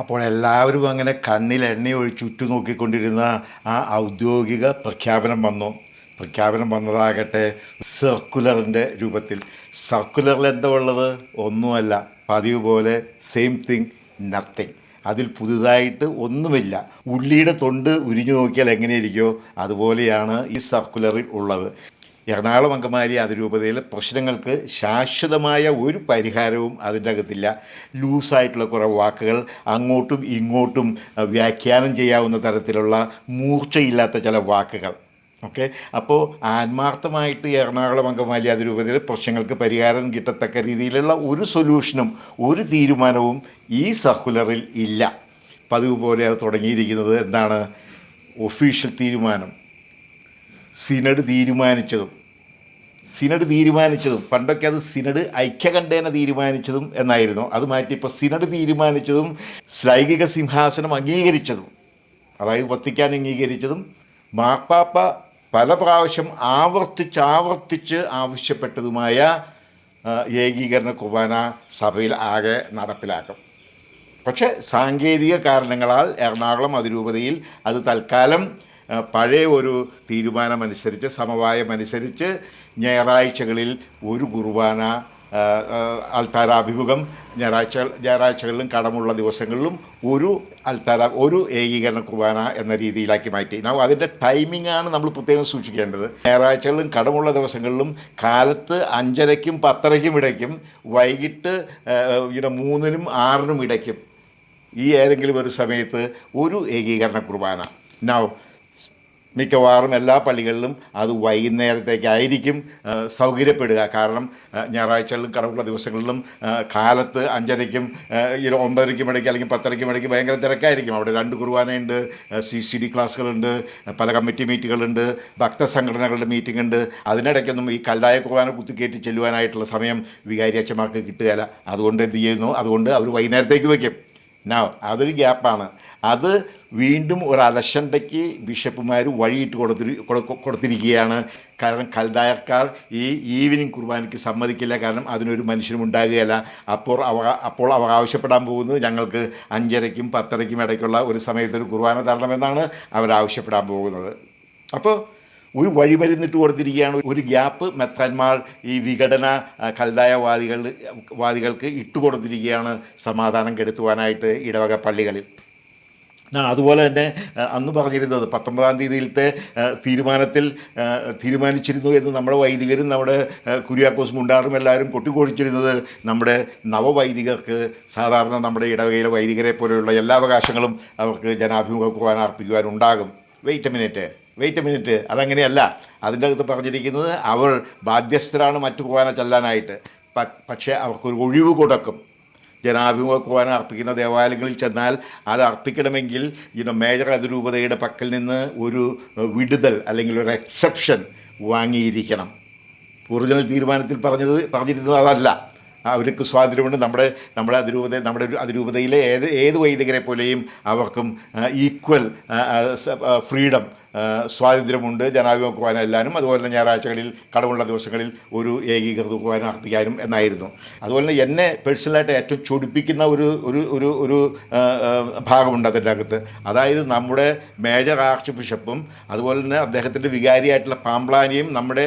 അപ്പോൾ എല്ലാവരും അങ്ങനെ കണ്ണിൽ എണ്ണ ഒഴിച്ച് ഉറ്റുനോക്കിക്കൊണ്ടിരുന്ന ആ ഔദ്യോഗിക പ്രഖ്യാപനം വന്നു. പ്രഖ്യാപനം വന്നതാകട്ടെ സർക്കുലറിന്റെ രൂപത്തിൽ. സർക്കുലറിൽ എന്താ ഉള്ളത്? ഒന്നുമല്ല. പതിവ് പോലെ സെയിം തിങ് നത്തിങ് അതിൽ പുതുതായിട്ട് ഒന്നുമില്ല. ഉള്ളിയുടെ തൊണ്ട് ഉരിഞ്ഞു നോക്കിയാൽ എങ്ങനെയിരിക്കുമോ അതുപോലെയാണ് ഈ സർക്കുലറിൽ ഉള്ളത്. എറണാകുളം അങ്കമാലി അതിരൂപതയിൽ പ്രശ്നങ്ങൾക്ക് ശാശ്വതമായ ഒരു പരിഹാരവും അതിന്റെ അകത്തില്ല. ലൂസായിട്ടുള്ള കുറേ വാക്കുകൾ അങ്ങോട്ടും ഇങ്ങോട്ടും വ്യാഖ്യാനം ചെയ്യാവുന്ന തരത്തിലുള്ള മൂർച്ചയില്ലാത്ത ചില വാക്കുകൾ. ഓക്കെ? അപ്പോൾ ആത്മാർത്ഥമായിട്ട് എറണാകുളം അങ്കമാലി അതിരൂപതയിൽ പ്രശ്നങ്ങൾക്ക് പരിഹാരം കിട്ടത്തക്ക രീതിയിലുള്ള ഒരു സൊല്യൂഷനും ഒരു തീരുമാനവും ഈ സർക്കുലറിൽ ഇല്ല. പതിവ് പോലെ അത് തുടങ്ങിയിരിക്കുന്നത് എന്താണ്? ഒഫീഷ്യൽ തീരുമാനം. സിനഡ് തീരുമാനിച്ചതും. സിനഡ് തീരുമാനിച്ചതും പണ്ടൊക്കെ അത് സിനഡ് ഐക്യകണ്ഠേന തീരുമാനിച്ചതും എന്നായിരുന്നു. അത് മാറ്റി ഇപ്പോൾ സിനഡ് തീരുമാനിച്ചതും ശ്ലൈകിക സിംഹാസനം അംഗീകരിച്ചതും അതായത് വത്തിക്കാൻ അംഗീകരിച്ചതും മാർപ്പാപ്പ പല പ്രാവശ്യം ആവർത്തിച്ച് ആവർത്തിച്ച് ആവശ്യപ്പെട്ടതുമായ ഏകീകരണ കുർബാന സഭയിൽ ആകെ നടപ്പിലാക്കും. പക്ഷേ സാങ്കേതിക കാരണങ്ങളാൽ എറണാകുളം അതിരൂപതയിൽ അത് തൽക്കാലം പഴയ ഒരു തീരുമാനമനുസരിച്ച് സമവായമനുസരിച്ച് ഞായറാഴ്ചകളിൽ ഒരു കുർബാന അൽത്താരാഭിമുഖം ഞായറാഴ്ച ഞായറാഴ്ചകളിലും കടമുള്ള ദിവസങ്ങളിലും ഒരു അൽത്താര ഒരു ഏകീകരണ കുർബാന എന്ന രീതിയിലാക്കി മാറ്റി. നമ്മൾ അതിന്റെ ടൈമിംഗ് ആണ് നമ്മൾ പ്രത്യേകം സൂക്ഷിക്കേണ്ടത്. ഞായറാഴ്ചകളിലും കടമുള്ള ദിവസങ്ങളിലും കാലത്ത് അഞ്ചരയ്ക്കും പത്തരയ്ക്കും ഇടയ്ക്കും വൈകിട്ട് ഇങ്ങനെ മൂന്നിനും ആറിനും ഇടയ്ക്കും ഈ ഏതെങ്കിലും ഒരു സമയത്ത് ഒരു ഏകീകരണ കുർബാന. നൗ മിക്കവാറും എല്ലാ പള്ളികളിലും അത് വൈകുന്നേരത്തേക്കായിരിക്കും സൗകര്യപ്പെടുക. കാരണം ഞായറാഴ്ചകളിലും കടവുള്ള ദിവസങ്ങളിലും കാലത്ത് അഞ്ചരയ്ക്കും ഈ ഒമ്പതരയ്ക്കും ഇടയ്ക്ക് അല്ലെങ്കിൽ പത്തരയ്ക്കും ഇടയ്ക്ക് ഭയങ്കര തിരക്കായിരിക്കും. അവിടെ രണ്ട് കുർബാനയുണ്ട് സി സി ഡി ക്ലാസ്സുകളുണ്ട് പല കമ്മിറ്റി മീറ്റുകളുണ്ട് ഭക്തസംഘടനകളുടെ മീറ്റിംഗ് ഉണ്ട് അതിനിടയ്ക്കൊന്നും ഈ കല്ലായ കുർബാന കുത്തിക്കയറ്റി ചെല്ലുവാനായിട്ടുള്ള സമയം വികാരി അച്ഛന്മാർക്ക് കിട്ടുകയില്ല അതുകൊണ്ട് എന്ത് ചെയ്യുന്നു? അതുകൊണ്ട് അവർ വൈകുന്നേരത്തേക്ക് വയ്ക്കും. നൗ അതൊരു ഗ്യാപ്പാണ്. അത് വീണ്ടും ഒരു അലശണ്ടയ്ക്ക് ബിഷപ്പുമാർ വഴിയിട്ട് കൊടുത്തിരി കൊടു- കൊടുത്തിരിക്കുകയാണ്. കാരണം കൽദായക്കാർ ഈ ഈവനിങ് കുർബാനയ്ക്ക് സമ്മതിക്കില്ല. കാരണം അതിനൊരു മനുഷ്യനും ഉണ്ടാകുകയില്ല. അപ്പോൾ അവ അപ്പോൾ അവ ആവശ്യപ്പെടാൻ പോകുന്നത് ഞങ്ങൾക്ക് അഞ്ചരയ്ക്കും പത്തരയ്ക്കും ഇടയ്ക്കുള്ള ഒരു സമയത്തൊരു കുർബാന തരണമെന്നാണ് അവർ ആവശ്യപ്പെടാൻ പോകുന്നത്. അപ്പോൾ ഒരു വഴിമരുന്നിട്ട് കൊടുത്തിരിക്കുകയാണ്. ഒരു ഗ്യാപ്പ് മെത്താന്മാർ ഈ വിഘടന കൽതായവാദികൾ വാദികൾക്ക് ഇട്ടുകൊടുത്തിരിക്കുകയാണ് സമാധാനം കെടുത്തുവാനായിട്ട് ഇടവക പള്ളികളിൽ. അതുപോലെ തന്നെ അന്ന് പറഞ്ഞിരുന്നത് പത്തൊമ്പതാം തീയതിയിലത്തെ തീരുമാനത്തിൽ തീരുമാനിച്ചിരുന്നു എന്ന് നമ്മുടെ വൈദികരും നമ്മുടെ കുര്യാക്കോസ് മുണ്ടാറും എല്ലാവരും കൊട്ടിക്കൊഴിച്ചിരുന്നത് നമ്മുടെ നവവൈദികർക്ക് സാധാരണ നമ്മുടെ ഇടവകയിലെ വൈദികരെ പോലെയുള്ള എല്ലാ അവകാശങ്ങളും അവർക്ക് ജനാഭിമുഖ ഉണ്ടാകും വെയിറ്റ് മിനിറ്റ് വെയിറ്റ് മിനിറ്റ് അതങ്ങനെയല്ല. അതിന്റെ അകത്ത് പറഞ്ഞിരിക്കുന്നത് അവർ ബാധ്യസ്ഥരാണ് മറ്റു കുർബാന ചെല്ലാനായിട്ട്. പക്ഷേ അവർക്കൊരു ഒഴിവ് കൊടുക്കും. ജനാഭിമുഖ കുർബാന അർപ്പിക്കുന്ന ദേവാലയങ്ങളിൽ ചെന്നാൽ അത് അർപ്പിക്കണമെങ്കിൽ ഇന്ന് മേജർ അതിരൂപതയുടെ പക്കൽ നിന്ന് ഒരു വിടുതൽ അല്ലെങ്കിൽ ഒരു എക്സെപ്ഷൻ വാങ്ങിയിരിക്കണം. ഒറിജിനൽ തീരുമാനത്തിൽ പറഞ്ഞത് പറഞ്ഞിരുന്നത് അതല്ല. അവർക്ക് സ്വാതന്ത്ര്യമുണ്ട്. നമ്മുടെ നമ്മുടെ അതിരൂപത നമ്മുടെ അതിരൂപതയിലെ ഏത് ഏത് വൈദികരെ പോലെയും അവർക്കും ഈക്വൽ ഫ്രീഡം സ്വാതന്ത്ര്യമുണ്ട് ജനാഭിമുഖ കുർബാന എല്ലാനും. അതുപോലെ തന്നെ ഞായറാഴ്ചകളിൽ കടമുള്ള ദിവസങ്ങളിൽ ഒരു ഏകീകൃത കുർബാന അർപ്പിക്കാനും എന്നായിരുന്നു. അതുപോലെ തന്നെ എന്നെ പേഴ്സണലായിട്ട് ഏറ്റവും ചൊടിപ്പിക്കുന്ന ഒരു ഒരു ഒരു ഒരു ഭാഗമുണ്ട് അതിന്റെ അകത്ത് അതായത് നമ്മുടെ മേജർ ആർച്ച് ബിഷപ്പും അതുപോലെ തന്നെ അദ്ദേഹത്തിന്റെ വികാരിയായിട്ടുള്ള പാമ്പ്ലാനിയും നമ്മുടെ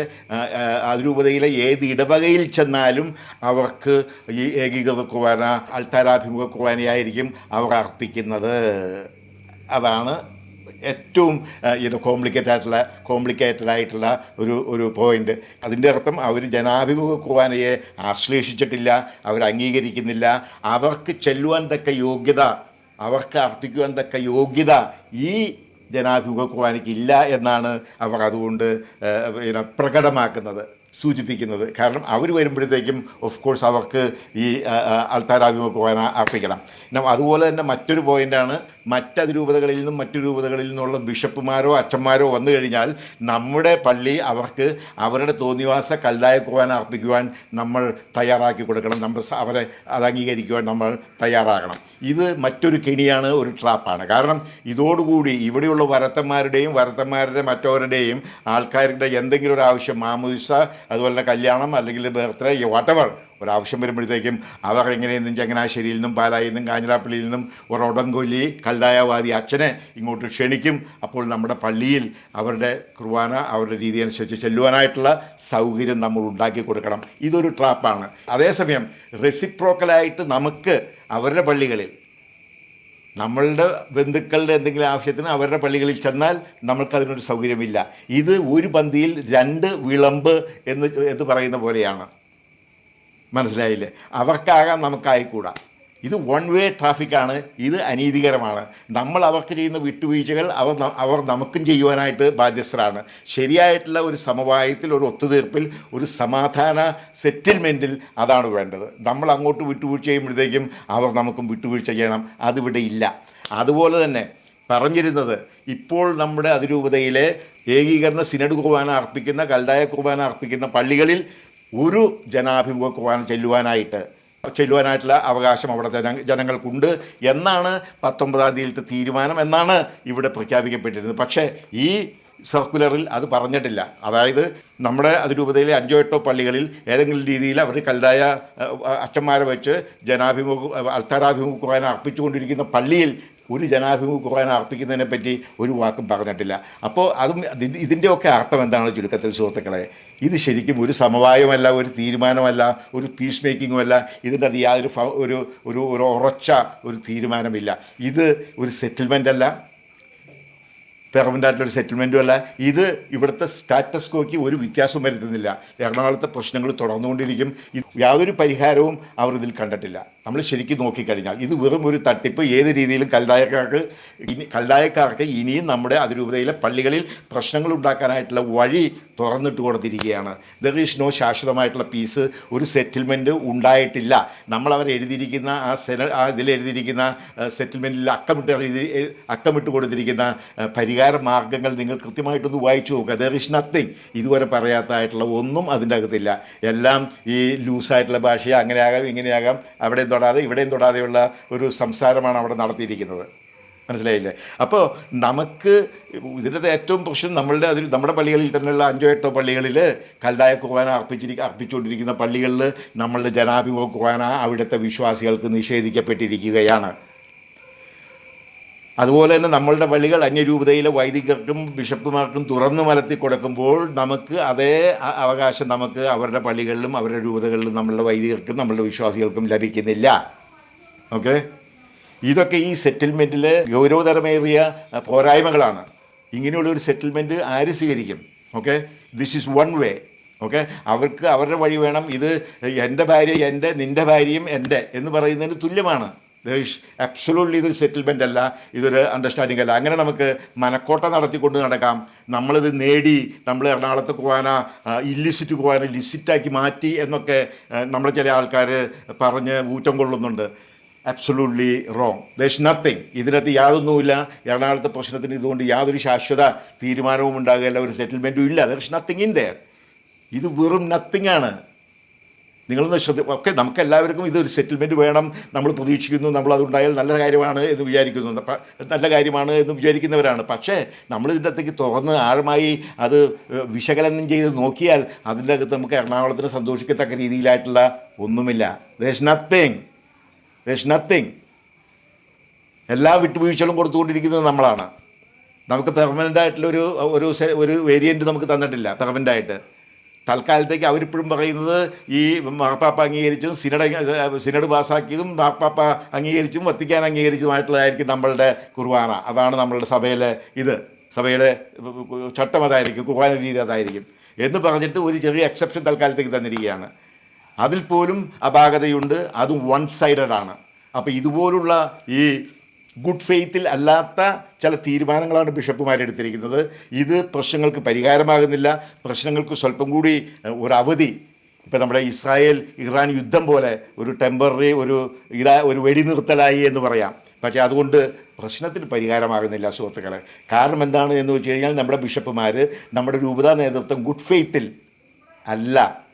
അതിരൂപതയിലെ ഏത് ഇടവകയിൽ ചെന്നാലും അവർക്ക് ഈ ഏകീകൃത കുർബാന അൾത്താരാഭിമുഖ കുർബാനയായിരിക്കും അവർ അർപ്പിക്കുന്നത്. അതാണ് ഏറ്റവും ഇത് കോംപ്ലിക്കേറ്റഡ് ആയിട്ടുള്ള കോംപ്ലിക്കേറ്റഡ് ആയിട്ടുള്ള ഒരു ഒരു പോയിന്റ് അതിന്റെ അർത്ഥം അവർ ജനാഭിമുഖ കുർബാനയെ ആശ്ലേഷിച്ചിട്ടില്ല അവർ അംഗീകരിക്കുന്നില്ല. അവർക്ക് ചെല്ലുവാൻ തക്ക യോഗ്യത അവർക്ക് അർപ്പിക്കുവാൻ തക്ക യോഗ്യത ഈ ജനാഭിമുഖ കുർബാനയ്ക്ക് ഇല്ല എന്നാണ് അവർ അതുകൊണ്ട് പ്രകടമാക്കുന്നത്. സൂചിപ്പിക്കുന്നത്. കാരണം അവർ വരുമ്പോഴത്തേക്കും ഓഫ് കോഴ്സ് അവർക്ക് ഈ അൾത്താരാഭിമുഖ പോകാൻ അർപ്പിക്കണം. അതുപോലെ തന്നെ മറ്റൊരു പോയിന്റാണ് മറ്റതിരൂപതകളിൽ നിന്നും മറ്റു രൂപതകളിൽ നിന്നുള്ള ബിഷപ്പുമാരോ അച്ഛന്മാരോ വന്നു കഴിഞ്ഞാൽ നമ്മുടെ പള്ളി അവർക്ക് അവരുടെ തോന്നിവാസ കല്ലായ കുർബാന അർപ്പിക്കുവാൻ നമ്മൾ തയ്യാറാക്കി കൊടുക്കണം. നമ്മൾ അവരെ അത് അംഗീകരിക്കുവാൻ നമ്മൾ തയ്യാറാകണം. ഇത് മറ്റൊരു കെണിയാണ് ഒരു ട്രാപ്പാണ്. കാരണം ഇതോടുകൂടി ഇവിടെയുള്ള വരത്തന്മാരുടെയും വരത്തന്മാരുടെ മറ്റവരുടെയും ആൾക്കാരുടെ എന്തെങ്കിലും ഒരു ആവശ്യം മാമുദിസ അതുപോലെ തന്നെ കല്യാണം അല്ലെങ്കിൽ ബർത്ത്ഡേ വാട്ടവർ ഒരാവശ്യം വരുമ്പോഴത്തേക്കും അവർ എങ്ങനെയെന്നും ചങ്ങനാശ്ശേരിയിൽ നിന്നും പാലായിൽ നിന്നും കാഞ്ഞിരാപ്പള്ളിയിൽ നിന്നും ഒരു ഉടങ്കൊല്ലി കല്ലായവാദി അച്ഛനെ ഇങ്ങോട്ട് ക്ഷണിക്കും. അപ്പോൾ നമ്മുടെ പള്ളിയിൽ അവരുടെ കുർബാന അവരുടെ രീതി അനുസരിച്ച് ചെല്ലുവാനായിട്ടുള്ള സൗകര്യം നമ്മൾ ഉണ്ടാക്കി കൊടുക്കണം. ഇതൊരു ട്രാപ്പാണ് അതേസമയം റെസിപ്രോക്കലായിട്ട് നമുക്ക് അവരുടെ പള്ളികളിൽ നമ്മളുടെ ബന്ധുക്കളുടെ എന്തെങ്കിലും ആവശ്യത്തിന് അവരുടെ പള്ളികളിൽ ചെന്നാൽ നമ്മൾക്കതിനൊരു സൗകര്യമില്ല. ഇത് ഒരു പന്തിയിൽ രണ്ട് വിളമ്പ് എന്ന് എന്ന് പറയുന്ന പോലെയാണ്. മനസ്സിലായില്ലേ? അവർക്കാകാം നമുക്കായിക്കൂടാ. ഇത് വൺ വേ ട്രാഫിക്കാണ് ഇത് അനീതികരമാണ്. നമ്മൾ അവർക്ക് ചെയ്യുന്ന വിട്ടുവീഴ്ചകൾ അവർ അവർ നമുക്കും ചെയ്യുവാനായിട്ട് ബാധ്യസ്ഥരാണ്. ശരിയായിട്ടുള്ള ഒരു സമവായത്തിൽ ഒരു ഒത്തുതീർപ്പിൽ ഒരു സമാധാന സെറ്റിൽമെന്റിൽ അതാണ് വേണ്ടത്. നമ്മൾ അങ്ങോട്ട് വിട്ടുവീഴ്ച ചെയ്യുമ്പോഴത്തേക്കും അവർ നമുക്കും വിട്ടുവീഴ്ച ചെയ്യണം. അതിവിടെ ഇല്ല. അതുപോലെ തന്നെ പറഞ്ഞിരുന്നത് ഇപ്പോൾ നമ്മുടെ അതിരൂപതയിലെ ഏകീകരണ സിനഡ് കുർബാന അർപ്പിക്കുന്ന കൽതായ കുർബാന അർപ്പിക്കുന്ന പള്ളികളിൽ ഒരു ജനാഭിമുഖ കുർബാന ചെല്ലുവാനായിട്ട് ചെല്ലുവാനായിട്ടുള്ള അവകാശം അവിടെ ജന ജനങ്ങൾക്കുണ്ട് എന്നാണ് പത്തൊമ്പതാം തീയതിയിലത്തെ തീരുമാനം എന്നാണ് ഇവിടെ പ്രഖ്യാപിക്കപ്പെട്ടിരുന്നത്. പക്ഷേ ഈ സർക്കുലറിൽ അത് പറഞ്ഞിട്ടില്ല. അതായത് നമ്മുടെ അതിരൂപതയിലെ അഞ്ചോ എട്ടോ പള്ളികളിൽ ഏതെങ്കിലും രീതിയിൽ അവർ അഹ്, അച്ഛന്മാരെ വെച്ച് ജനാഭിമുഖ അൾത്താരാഭിമുഖ കുർബാന അർപ്പിച്ചുകൊണ്ടിരിക്കുന്ന പള്ളിയിൽ ഒരു ജനാഭിമുഖ കുർബാന അർപ്പിക്കുന്നതിനെ പറ്റി ഒരു വാക്കും പറഞ്ഞിട്ടില്ല. അപ്പോൾ അതും ഇത് ഇതിന്റെയൊക്കെ അർത്ഥം എന്താണ് ചുരുക്കത്തിൽ സുഹൃത്തുക്കളെ? ഇത് ശരിക്കും ഒരു സമവായമല്ല ഒരു തീരുമാനമല്ല ഒരു പീസ് മേക്കിങ്ങുമല്ല ഇതിന്റെ അത് യാതൊരു ഒരു ഒരു ഒരു ഉറച്ച ഒരു തീരുമാനമില്ല. ഇത് ഒരു സെറ്റിൽമെന്റ് അല്ല. പെർമനന്റ് ഒരു സെറ്റിൽമെന്റും അല്ല. ഇത് ഇവിടുത്തെ സ്റ്റാറ്റസ് കോയ്ക്ക് ഒരു വ്യത്യാസവും വരുത്തുന്നില്ല. എറണാകുളത്തെ പ്രശ്നങ്ങൾ തുടർന്നുകൊണ്ടിരിക്കും. യാതൊരു പരിഹാരവും അവർ ഇതിൽ കണ്ടിട്ടില്ല. നമ്മൾ ശരിക്കും നോക്കിക്കഴിഞ്ഞാൽ ഇത് വെറും ഒരു തട്ടിപ്പ്. ഏത് രീതിയിലും കൽദായക്കാർക്ക് ഇനി കൽദായക്കാർക്ക് ഇനിയും നമ്മുടെ അതിരൂപതയിലെ പള്ളികളിൽ പ്രശ്നങ്ങൾ ഉണ്ടാക്കാനായിട്ടുള്ള വഴി തുറന്നിട്ട് കൊടുത്തിരിക്കുകയാണ്. ദർ ഈസ് നോ ശാശ്വതമായിട്ടുള്ള പീസ് ഒരു സെറ്റിൽമെന്റ് ഉണ്ടായിട്ടില്ല. നമ്മൾ അവർ എഴുതിയിരിക്കുന്ന ആ സെന ആ ഇതിൽ എഴുതിയിരിക്കുന്ന സെറ്റിൽമെന്റിൽ അക്കമിട്ട് അക്കമിട്ട് കൊടുത്തിരിക്കുന്ന പരിഹാര മാർഗങ്ങൾ നിങ്ങൾ കൃത്യമായിട്ടൊന്ന് വായിച്ചു നോക്കുക. ദർ ഈസ് നത്തിങ് ഇതുവരെ പറയാത്തതായിട്ടുള്ള ഒന്നും അതിന്റെ അകത്തില്ല. എല്ലാം ഈ ലൂസായിട്ടുള്ള ഭാഷയെ. അങ്ങനെയാകാം ഇങ്ങനെയാകാം. അവിടെയും തൊടാതെ ഇവിടെയും തൊടാതെയുള്ള ഒരു സംസാരമാണ് അവിടെ നടത്തിയിരിക്കുന്നത്. മനസ്സിലായില്ലേ? അപ്പോൾ നമുക്ക് ഇതിന്റെ ഏറ്റവും പ്രശ്നം നമ്മളുടെ അതിൽ നമ്മുടെ പള്ളികളിൽ തന്നെയുള്ള അഞ്ചോ എട്ടോ പള്ളികളിൽ കൽതായ കുർബാന അർപ്പിച്ചിരിക്കുക അർപ്പിച്ചുകൊണ്ടിരിക്കുന്ന പള്ളികളിൽ നമ്മളുടെ ജനാഭിമുഖ കുർബാന അവിടുത്തെ വിശ്വാസികൾക്ക് നിഷേധിക്കപ്പെട്ടിരിക്കുകയാണ്. അതുപോലെ തന്നെ നമ്മളുടെ പള്ളികൾ അന്യരൂപതയിലെ വൈദികർക്കും ബിഷപ്പുമാർക്കും തുറന്നു മലത്തി കൊടുക്കുമ്പോൾ നമുക്ക് അതേ അവകാശം നമുക്ക് അവരുടെ പള്ളികളിലും അവരുടെ രൂപതകളിലും നമ്മളുടെ വൈദികർക്കും നമ്മളുടെ വിശ്വാസികൾക്കും ലഭിക്കുന്നില്ല. ഓക്കെ? ഇതൊക്കെ ഈ സെറ്റിൽമെന്റിൽ ഗൗരവതരമേറിയ പോരായ്മകളാണ്. ഇങ്ങനെയുള്ള ഒരു സെറ്റിൽമെന്റ് ആര് സ്വീകരിക്കും? Okay? This is one way okay? അവർക്ക് അവരുടെ വഴി വേണം. ഇത് എന്റെ ഭാര്യ എന്റെ നിന്റെ ഭാര്യയും എന്റെ എന്ന് പറയുന്നതിന് തുല്യമാണ്. അബ്സൊല്യൂട്ട്ലി ഇതൊരു സെറ്റിൽമെന്റ് അല്ല ഇതൊരു അണ്ടർസ്റ്റാൻഡിംഗ് അല്ല. അങ്ങനെ നമുക്ക് മനക്കോട്ട നടത്തിക്കൊണ്ട് നടക്കാം. നമ്മളിത് നേടി നമ്മൾ എറണാകുളത്ത് പോകാന ഇല്ലിസിറ്റ് പോകാന ലിസിറ്റാക്കി മാറ്റി എന്നൊക്കെ നമ്മൾ ചില ആൾക്കാർ പറഞ്ഞ് ഊറ്റം കൊള്ളുന്നുണ്ട്. അബ്സൊലൂട്ട്ലി റോങ് ദേഷ് നത്തിങ് ഇതിനകത്ത് യാതൊന്നുമില്ല. എറണാകുളത്തെ പ്രശ്നത്തിന് ഇതുകൊണ്ട് യാതൊരു ശാശ്വത തീരുമാനവും ഉണ്ടാകുകയല്ല. ഒരു സെറ്റിൽമെന്റും ഇല്ല. ദേഷ് നത്തിങ് ഇൻ ദയർ ഇത് വെറും നത്തിങ് ആണ്. നിങ്ങളൊന്ന് ശ്രദ്ധ ഒക്കെ നമുക്ക് എല്ലാവർക്കും ഇതൊരു സെറ്റിൽമെന്റ് വേണം. നമ്മൾ പ്രതീക്ഷിക്കുന്നു നമ്മൾ അതുണ്ടായാൽ നല്ല കാര്യമാണ് എന്ന് വിചാരിക്കുന്നു. നല്ല കാര്യമാണ് എന്ന് വിചാരിക്കുന്നവരാണ്. പക്ഷേ നമ്മൾ ഇതിന്റെ അകത്തേക്ക് തുറന്ന് ആഴമായി അത് വിശകലനം ചെയ്ത് നോക്കിയാൽ അതിന്റെ അകത്ത് നമുക്ക് എറണാകുളത്തിന് സന്തോഷിക്കത്തക്ക രീതിയിലായിട്ടുള്ള ഒന്നുമില്ല. ദേഷ് നത്തിങ് ദേഷ് നത്തിങ് എല്ലാ വിട്ടുവീഴ്ചകളും കൊടുത്തുകൊണ്ടിരിക്കുന്നത് നമ്മളാണ്. നമുക്ക് പെർമനന്റ് ആയിട്ടുള്ള ഒരു ഒരു ഒരു വേരിയന്റ് നമുക്ക് തന്നിട്ടില്ല പെർമനന്റ് ആയിട്ട്. തൽക്കാലത്തേക്ക് അവരിപ്പോഴും പറയുന്നത് ഈ മാർപ്പാപ്പ അംഗീകരിച്ചതും സിനഡ് സിനഡ് പാസ്സാക്കിയതും മാർപ്പാപ്പ അംഗീകരിച്ചും വത്തിക്കാൻ അംഗീകരിച്ചതുമായിട്ടുള്ളതായിരിക്കും നമ്മളുടെ കുർബാന. അതാണ് നമ്മളുടെ സഭയിലെ ഇത്. സഭയുടെ ചട്ടം അതായിരിക്കും കുർബാന രീതി അതായിരിക്കും. എന്ന് പറഞ്ഞിട്ട് ഒരു ചെറിയ എക്സെപ്ഷൻ തൽക്കാലത്തേക്ക് തന്നിരിക്കുകയാണ്. അതിൽ പോലും അപാകതയുണ്ട് അതും വൺ സൈഡഡ് ആണ്. അപ്പോൾ ഇതുപോലുള്ള ഈ ഗുഡ് ഫെയ്ത്തിൽ അല്ലാത്ത ചില തീരുമാനങ്ങളാണ് ബിഷപ്പുമാരെടുത്തിരിക്കുന്നത്. ഇത് പ്രശ്നങ്ങൾക്ക് പരിഹാരമാകുന്നില്ല. പ്രശ്നങ്ങൾക്ക് സ്വല്പം കൂടി ഒരു അവധി. ഇപ്പം നമ്മുടെ ഇസ്രായേൽ ഇറാൻ യുദ്ധം പോലെ ഒരു ടെമ്പററി ഒരു ഇതാ ഒരു വെടിനിർത്തലായി എന്ന് പറയാം. പക്ഷേ അതുകൊണ്ട് പ്രശ്നത്തിന് പരിഹാരമാകുന്നില്ല സുഹൃത്തുക്കളെ. കാരണം എന്താണ് എന്ന് വെച്ച് കഴിഞ്ഞാൽ നമ്മുടെ ബിഷപ്പുമാർ നമ്മുടെ രൂപതാ നേതൃത്വം ഗുഡ് ഫെയ്ത്തിൽ അല്ല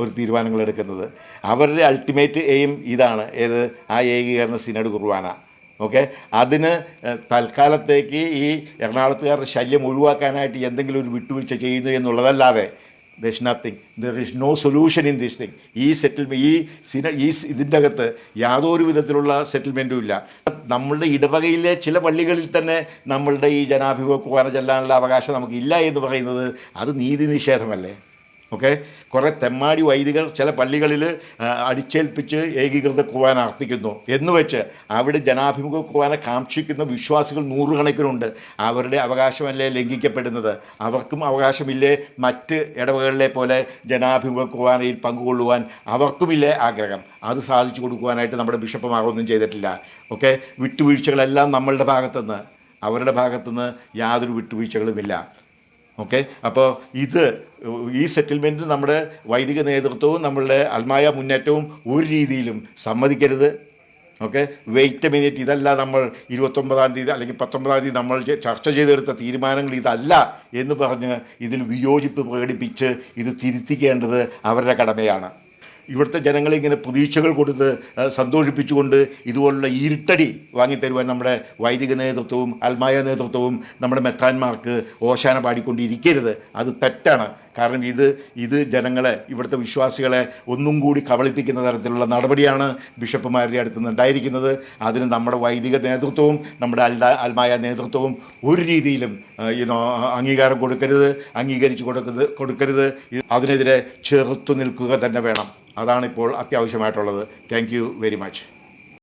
ഒരു തീരുമാനങ്ങൾ എടുക്കുന്നത്. അവരുടെ അൾട്ടിമേറ്റ് എയിം ഇതാണ്. ഏത്? ആ ഏകീകരണ സിനഡ് കുർബാന. ഓക്കെ? അതിന് തൽക്കാലത്തേക്ക് ഈ എറണാകുളത്തുകാരുടെ ശല്യം ഒഴിവാക്കാനായിട്ട് എന്തെങ്കിലും ഒരു വിട്ടുവീഴ്ച ചെയ്യുന്നു എന്നുള്ളതല്ലാതെ there nothing there is no solution in this thing ഈ സെറ്റിൽമെന്റ് ഈ സിന ഈ ഇതിന്റെ അകത്ത് യാതൊരു വിധത്തിലുള്ള സെറ്റിൽമെന്റും ഇല്ല. നമ്മളുടെ ഇടവകയിലെ ചില പള്ളികളിൽ തന്നെ നമ്മളുടെ ഈ ജനാഭിമുഖ കുർബാന ചെല്ലാനുള്ള അവകാശം നമുക്കില്ല എന്ന് പറയുന്നത് അത് നീതി നിഷേധമല്ലേ? ഓക്കെ? കുറേ തെമ്മാടി വൈദികർ ചില പള്ളികളിൽ അടിച്ചേൽപ്പിച്ച് ഏകീകൃത കുർബാന അർപ്പിക്കുന്നു. എന്ന് വെച്ച് അവിടെ ജനാഭിമുഖ കുർബാന കാക്ഷിക്കുന്ന വിശ്വാസികൾ നൂറുകണക്കിനുണ്ട്. അവരുടെ അവകാശമല്ലേ ലംഘിക്കപ്പെടുന്നത്? അവർക്കും അവകാശമില്ലേ മറ്റ് ഇടവകളിലെ പോലെ ജനാഭിമുഖ കുർബാനയിൽ പങ്കുകൊള്ളുവാൻ അവർക്കുമില്ലേ ആഗ്രഹം? അത് സാധിച്ചു കൊടുക്കുവാനായിട്ട് നമ്മുടെ ബിഷപ്പുമാരൊന്നും ചെയ്തിട്ടില്ല. ഓക്കെ? വിട്ടുവീഴ്ചകളെല്ലാം നമ്മളുടെ ഭാഗത്തുനിന്ന്. അവരുടെ ഭാഗത്തുനിന്ന് യാതൊരു വിട്ടുവീഴ്ചകളുമില്ല. ഓക്കെ? അപ്പോൾ ഇത് ഈ സെറ്റിൽമെന്റ് നമ്മുടെ വൈദിക നേതൃത്വവും നമ്മളുടെ അൽമായ മുന്നേറ്റവും ഒരു രീതിയിലും സമ്മതിക്കരുത്. ഓക്കെ? വെയിറ്റ് മിനിറ്റ് ഇതല്ല നമ്മൾ ഇരുപത്തൊമ്പതാം തീയതി അല്ലെങ്കിൽ പത്തൊമ്പതാം തീയതി നമ്മൾ ചർച്ച ചെയ്തെടുത്ത തീരുമാനങ്ങൾ ഇതല്ല എന്ന് പറഞ്ഞ് ഇതിൽ വിയോജിപ്പ് പ്രകടിപ്പിച്ച് ഇത് തിരുത്തിക്കേണ്ടത് അവരുടെ കടമയാണ്. ഇവിടുത്തെ ജനങ്ങളെ ഇങ്ങനെ പ്രതീക്ഷകൾ കൊടുത്ത് സന്തോഷിപ്പിച്ചുകൊണ്ട് ഇതുപോലുള്ള ഇരുട്ടടി വാങ്ങിത്തരുവാൻ നമ്മുടെ വൈദിക നേതൃത്വവും ആത്മായ നേതൃത്വവും നമ്മുടെ മെത്താന്മാർക്ക് ഓശാന പാടിക്കൊണ്ടിരിക്കരുത്. അത് തെറ്റാണ്. കാരണം ഇത് ഇത് ജനങ്ങളെ ഇവിടുത്തെ വിശ്വാസികളെ ഒന്നും കൂടി കബളിപ്പിക്കുന്ന തരത്തിലുള്ള നടപടിയാണ് ബിഷപ്പുമാരുടെ അടുത്ത് നിന്ന് ഉണ്ടായിരിക്കുന്നത്. അതിന് നമ്മുടെ വൈദിക നേതൃത്വവും നമ്മുടെ അൽദാ അൽമായ നേതൃത്വവും ഒരു രീതിയിലും ഇനോ അംഗീകാരം കൊടുക്കരുത് അംഗീകരിച്ച് കൊടുക്കരുത് കൊടുക്കരുത്. അതിനെതിരെ ചെറുത്തു നിൽക്കുക തന്നെ വേണം. അതാണിപ്പോൾ അത്യാവശ്യമായിട്ടുള്ളത്. Thank very much